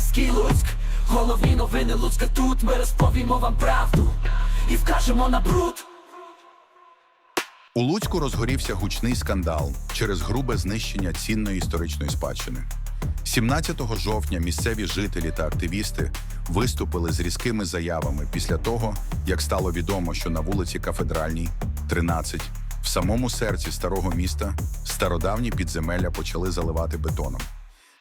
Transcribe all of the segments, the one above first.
Чернівецький Луцьк, головні новини Луцька тут. Ми розповімо вам правду і вкажемо на бруд. У Луцьку розгорівся гучний скандал через грубе знищення цінної історичної спадщини. 17 жовтня місцеві жителі та активісти виступили з різкими заявами після того, як стало відомо, що на вулиці Кафедральній, 13, в самому серці старого міста стародавні підземелля почали заливати бетоном.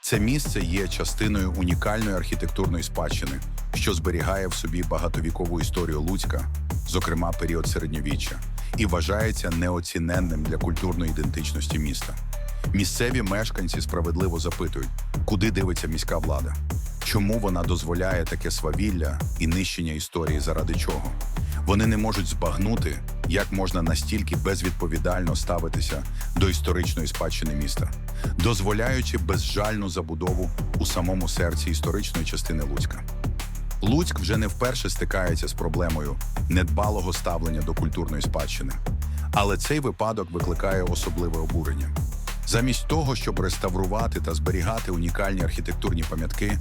Це місце є частиною унікальної архітектурної спадщини, що зберігає в собі багатовікову історію Луцька, зокрема період середньовіччя, і вважається неоціненним для культурної ідентичності міста. Місцеві мешканці справедливо запитують, куди дивиться міська влада, чому вона дозволяє таке свавілля і нищення історії заради чого. Вони не можуть збагнути, як можна настільки безвідповідально ставитися до історичної спадщини міста, дозволяючи безжальну забудову у самому серці історичної частини Луцька. Луцьк вже не вперше стикається з проблемою недбалого ставлення до культурної спадщини, але цей випадок викликає особливе обурення. Замість того, щоб реставрувати та зберігати унікальні архітектурні пам'ятки,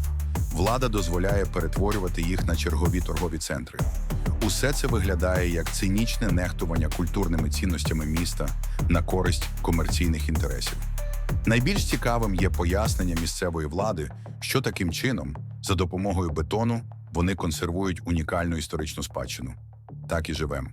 влада дозволяє перетворювати їх на чергові торгові центри. Усе це виглядає як цинічне нехтування культурними цінностями міста на користь комерційних інтересів. Найбільш цікавим є пояснення місцевої влади, що таким чином, за допомогою бетону, вони консервують унікальну історичну спадщину. Так і живемо.